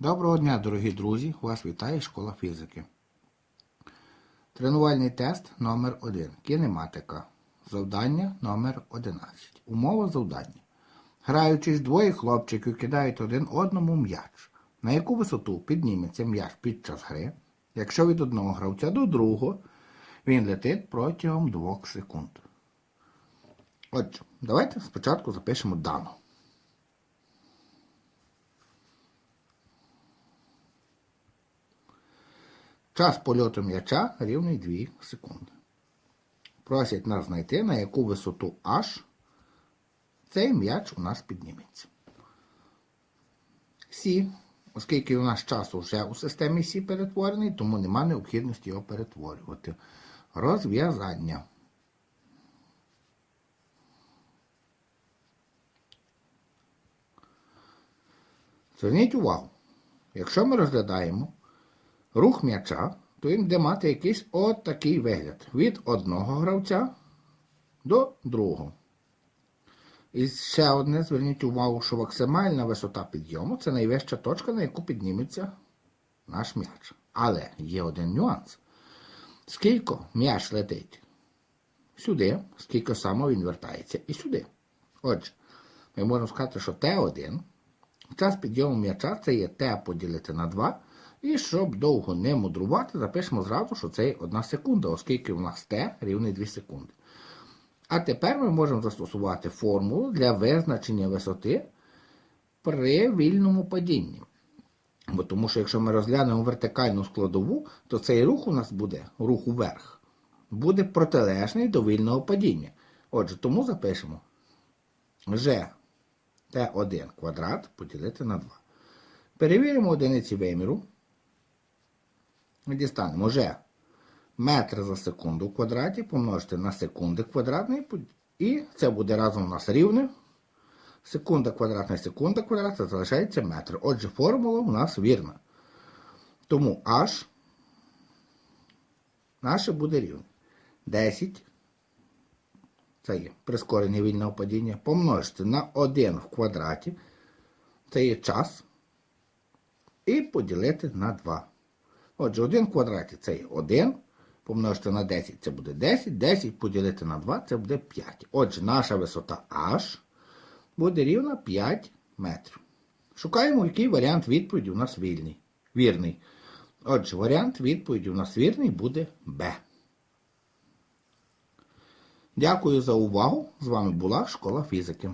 Доброго дня, дорогі друзі! Вас вітає школа фізики. Тренувальний тест номер 1 Кінематика. Завдання номер 11 Умова завдання. Граючись, двоє хлопчиків кидають один одному м'яч. На яку висоту підніметься м'яч під час гри, якщо від одного гравця до другого він летить протягом 2 секунд. Отже, давайте спочатку запишемо дану. Час польоту м'яча рівний 2 секунди. Просять нас знайти, на яку висоту H цей м'яч у нас підніметься. Сі, оскільки у нас час вже у системі Сі перетворений, тому нема необхідності його перетворювати. Розв'язання. Зверніть увагу, якщо ми розглядаємо рух м'яча, то він буде мати якийсь от такий вигляд. Від одного гравця до другого. І ще одне, зверніть увагу, що максимальна висота підйому це найвища точка, на яку підніметься наш м'яч. Але є один нюанс. Скільки м'яч летить сюди, скільки само він вертається і сюди. Отже, ми можемо сказати, що Т1 час підйому м'яча це є Т поділити на 2. І щоб довго не мудрувати, запишемо зразу, що це 1 секунда, оскільки у нас Т рівний 2 секунди. А тепер ми можемо застосувати формулу для визначення висоти при вільному падінні. Бо тому що якщо ми розглянемо вертикальну складову, то цей рух у нас буде, рух уверх, буде протилежний до вільного падіння. Отже, тому запишемо G Т1 квадрат поділити на 2. Перевіримо одиниці виміру. Дістанемо G метр за секунду в квадраті помножити на секунди квадратний, і це буде разом у нас рівне. Секунда квадратна секунда квадратна залишається метр. Отже, формула у нас вірна. Тому H наше буде рівне. 10. Це є прискорення вільного падіння. Помножити на 1 в квадраті. Це є час. І поділити на 2. Отже, 1 в квадраті це є 1. Помножити на 10 це буде 10. 10 поділити на 2 це буде 5. Отже, наша висота H буде рівна 5 метрів. Шукаємо, який варіант відповіді у нас вільний. вірний. Отже, варіант відповіді у нас вірний буде Б. Дякую за увагу. З вами була Школа фізики.